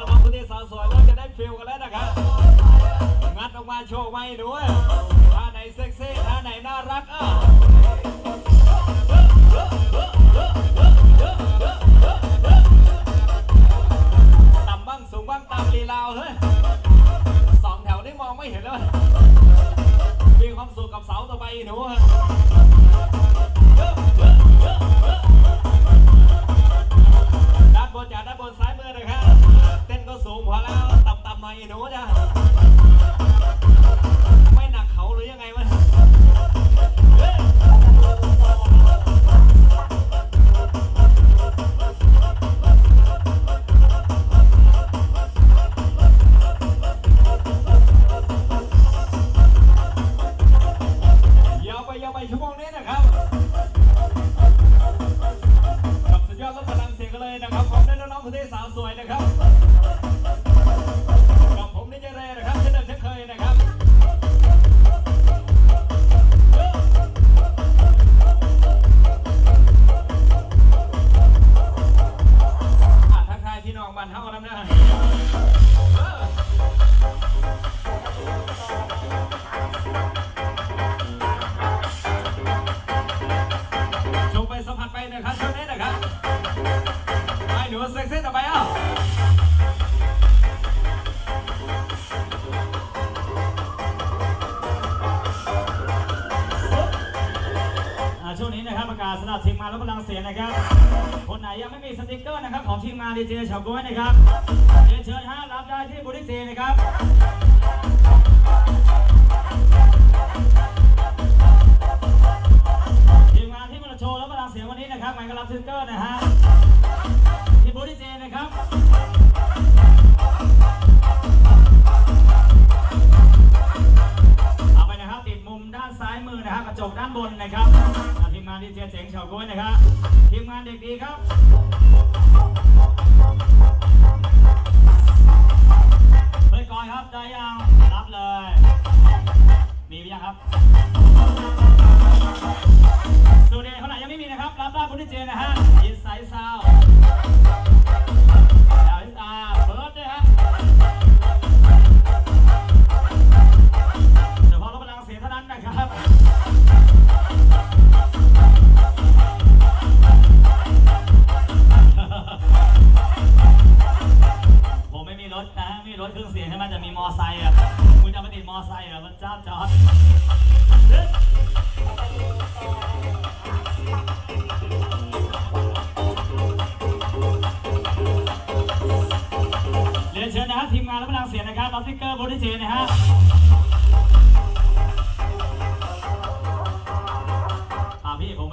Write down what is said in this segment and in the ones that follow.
ระวังประเทสาวสวยเราจะได้ฟิลกันแล้วนะครับงัดออกมาโชว์ไม่ด้วยท่าไหนเซ็กซี่ท่าไหนน่ารักอะต่ำบ้างสูงบ้างตามลีลาเฮ้ยสองแถวนี้มองไม่เห็นเลยวมีความสุขกับเสาต่อไปหนู ต่ำๆหน่ะไม่หนักเขาหรือยังไงวะเฮ้ยยาวไปยาวไปชั่วโมงนี้นะครับกับสุดยอดรถพลังเสียงกันเลยนะครับพร้อมด้วยน้องๆคนที่สาวสวยนะครับ ไปหนูเซ็กซี่ต่อไปอะช่วงนี้นะครับประกาศสำหรับทีมงานรถพลังเสียงนะครับ คนไหนยังไม่มีสติกเกอร์นะครับของทีมงานดีเจชาวก้วยนะครับเรียนเชิญฮะรับได้ที่บูธดีเจนะครับ นะครับเอาไปนะครับติดมุมด้านซ้ายมือนะครับกระจกด้านบนนะครับทีมงานดีเจเจ๋งเฉาก้วยนะครับทีมงานเด็กดีครับ รถเครื่องเสียงใช่ไหมแต่มีมอไซค์อะคุณจะมาติดมอไซค์เหรอมันจ้าจอดเรียนเชิญนะครับทีมงานและพลังเสียงนะครับรับสติ๊กเกอร์บนิเจนะฮะ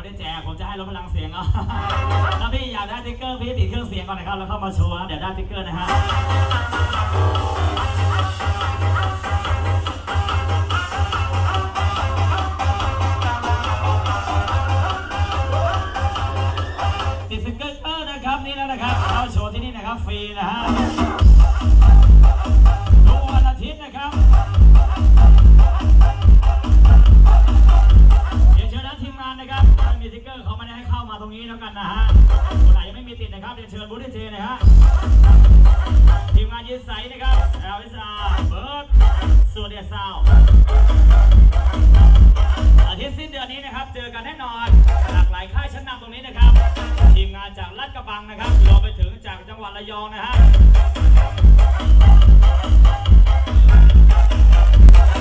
ได้แจกผมจะให้รถพลังเสียงเอาถ้าพี่อยากได้ติ๊กเกอร์พี่ติดเครื่องเสียงก่อนนะครับแล้วเข้ามาโชว์นะเดี๋ยวได้ติ๊กเกอร์นะฮะติดสติ๊กเกอร์นะครับนี่แล้วนะครับเข้าโชว์ที่นี่นะครับฟรีนะฮะทุกวันอาทิตย์นะครับ ฮะคนไหนยังไม่มีติดนะครับเรียนเชิญบูธดีเจนะฮะ ทีมงานยืนใสนะครับแอลวิสาเบิร์ดสุดเดียซาวอาทิตย์สิ้นเดือนนี้นะครับ เจอกันแน่นอน หลากหลายค่ายชั้นนำตรงนี้นะครับ ทีมงานจากลาดกระบังนะครับรวมไปถึงจากจังหวัดระยองนะฮะ